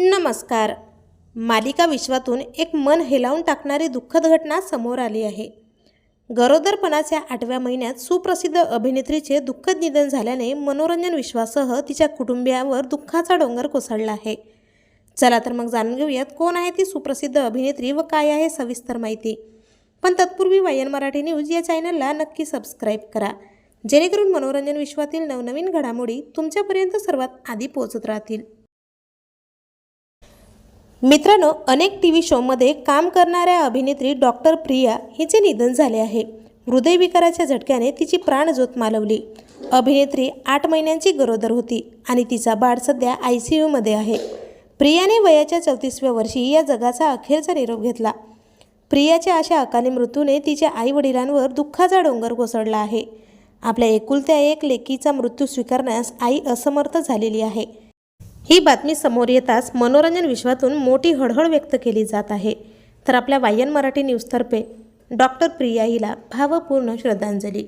नमस्कार. मालिका विश्वातून एक मन हेलावून टाकणारी दुःखद घटना समोर आली आहे. गरोदरपणाच्या आठव्या महिन्यात सुप्रसिद्ध अभिनेत्रीचे दुःखद निधन झाल्याने मनोरंजन विश्वासह तिच्या कुटुंबियावर दुःखाचा डोंगर कोसळला आहे. चला तर मग जाणून घेऊयात कोण आहे ती सुप्रसिद्ध अभिनेत्री व काय आहे सविस्तर माहिती. पण तत्पूर्वी वायन मराठी न्यूज या चॅनलला नक्की सबस्क्राईब करा. जेणेकरून मनोरंजन विश्वातील नवनवीन घडामोडी तुमच्यापर्यंत सर्वात आधी पोहोचत राहतील. मित्रांनो अनेक टी व्ही शोमध्ये काम करणाऱ्या अभिनेत्री डॉक्टर प्रिया हिचे निधन झाले आहे. हृदयविकाराच्या झटक्याने तिची प्राणज्योत मालवली. अभिनेत्री आठ महिन्यांची गरोदर होती आणि तिचा बाळ सध्या आय सी यूमध्ये आहे. प्रियाने वयाच्या चौतीसव्या वर्षी या जगाचा अखेरचा निरोप घेतला. प्रियाच्या अशा अकाली मृत्यूने तिच्या आईवडिलांवर दुःखाचा डोंगर कोसळला आहे. आपल्या एकुलत्या एक लेकीचा मृत्यू स्वीकारण्यास आई असमर्थ झालेली आहे. ही बातमी समोर येताच मनोरंजन विश्वातून मोठी हळहळ व्यक्त केली जात आहे. तर आपल्या वायन मराठी न्यूजतर्फे डॉक्टर प्रिया हिला भावपूर्ण श्रद्धांजली.